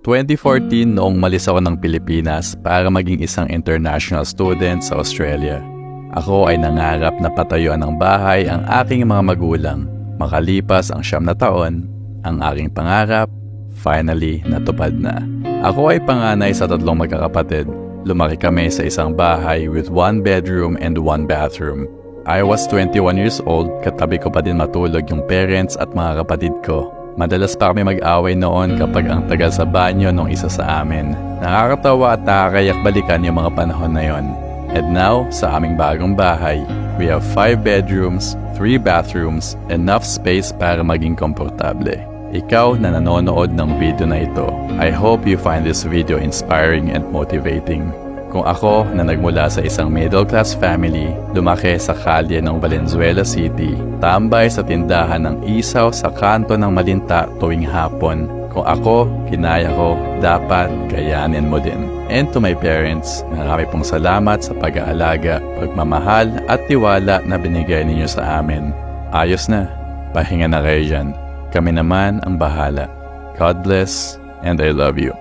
2014 noong malis ako ng Pilipinas para maging isang international student sa Australia. Ako ay nangarap na patayuan ng bahay ang aking mga magulang. Makalipas ang siyam na taon, ang aking pangarap, finally natupad na. Ako ay panganay sa tatlong magkakapatid. Lumaki kami sa isang bahay with one bedroom and one bathroom. I was 21 years old, katabi ko pa din matulog yung parents at mga kapatid ko. Madalas pa kami mag-away noon kapag ang tagal sa banyo nung isa sa amin. Nakakatawa at nakakayak balikan yung mga panahon na yon. And now, sa aming bagong bahay, we have 5 bedrooms, 3 bathrooms, enough space para maging komportable. Ikaw na nanonood ng video na ito, I hope you find this video inspiring and motivating. Kung ako na nagmula sa isang middle-class family, lumaki sa kalye ng Valenzuela City, tambay sa tindahan ng isaw sa kanto ng Malinta tuwing hapon. Kung ako, kinaya ko, dapat kayanin mo din. And to my parents, marami pong salamat sa pag-aalaga, pagmamahal at tiwala na binigay ninyo sa amin. Ayos na, pahinga na kayo dyan. Kami naman ang bahala. God bless and I love you.